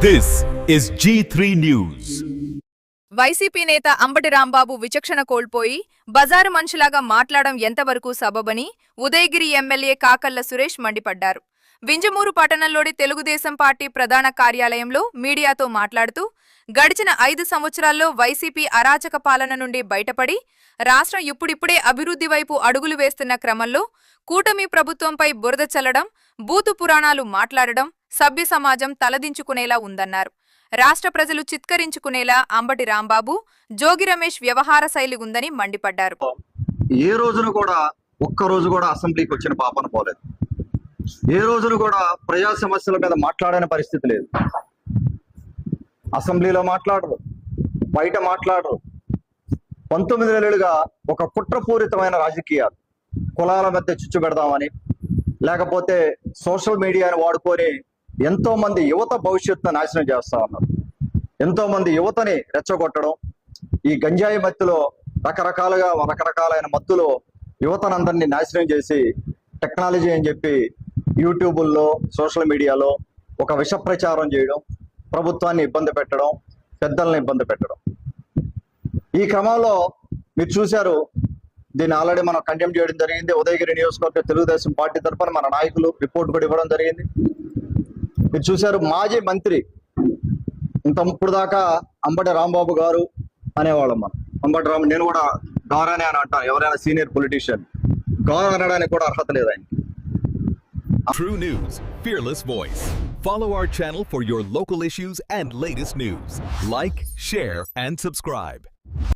This is G3 News. YCP నేత అంబటి రాంబాబు విచక్షణ కోల్పోయి బజారు మనిషిలాగా మాట్లాడడం ఎంతవరకు సబబని ఉదయగిరి ఎమ్మెల్యే కాకల్ల సురేష్ మండిపడ్డారు వింజమూరు పట్టణంలోని తెలుగుదేశం పార్టీ ప్రధాన కార్యాలయంలో మీడియాతో మాట్లాడుతూ గడిచిన ఐదు సంవత్సరాల్లో వైసీపీ అరాచక పాలన నుండి బయటపడి రాష్ట్రం ఇప్పుడిప్పుడే అభివృద్ధి వైపు అడుగులు వేస్తున్న క్రమంలో కూటమి ప్రభుత్వంపై బురద చల్లడం బూతు పురాణాలు మాట్లాడడం సభ్య సమాజం తలదించుకునేలా ఉందన్నారు. రాష్ట్ర ప్రజలు చిత్కరించుకునేలా అంబటి రాంబాబు జోగి రమేష్ వ్యవహార శైలి ఉందని మండిపడ్డారు. ఏ రోజున కూడా ఒక్క రోజు కూడా అసెంబ్లీకి వచ్చిన పాపన పోలేదు. ఏ రోజున కూడా ప్రజా సమస్యల మీద మాట్లాడని పరిస్థితి లేదు. అసెంబ్లీలో మాట్లాడరు బయట మాట్లాడరు. పంతొమ్మిది నెలలుగా ఒక కుట్రపూరితమైన రాజకీయాలు కులాల మధ్య చిచ్చు పెడదామని లేకపోతే సోషల్ మీడియాని వాడుకొని ఎంతో మంది యువత భవిష్యత్తును నాశనం చేస్తా ఉన్నారు. ఎంతో మంది యువతని రెచ్చగొట్టడం ఈ గంజాయి మత్తులో రకరకాలుగా రకరకాలైన మత్తులో యువతనందరినీ నాశనం చేసి టెక్నాలజీ అని చెప్పి యూట్యూబుల్లో సోషల్ మీడియాలో ఒక విష ప్రచారం చేయడం ప్రభుత్వాన్ని ఇబ్బంది పెట్టడం పెద్దల్ని ఇబ్బంది పెట్టడం. ఈ క్రమంలో మీరు చూశారు దీన్ని ఆల్రెడీ మనం కండెమ్ చేయడం జరిగింది. ఉదయగిరి నియోజకవర్గ తెలుగుదేశం పార్టీ తరఫున మన నాయకులు రిపోర్ట్ కూడా ఇవ్వడం జరిగింది. మీరు చూశారు మాజీ మంత్రి ఇంత ఇప్పుడు దాకా అంబటి రాంబాబు గారు అనేవాళ్ళం మనం అంబటి రామ్ నేను కూడా గారానే అని అంటాను ఎవరైనా సీనియర్ పొలిటీషియన్ గారు అనడానికి కూడా అర్హత లేదు ఆయన True News, fearless voice. Follow our channel for your local issues and latest news. Like, share, and subscribe.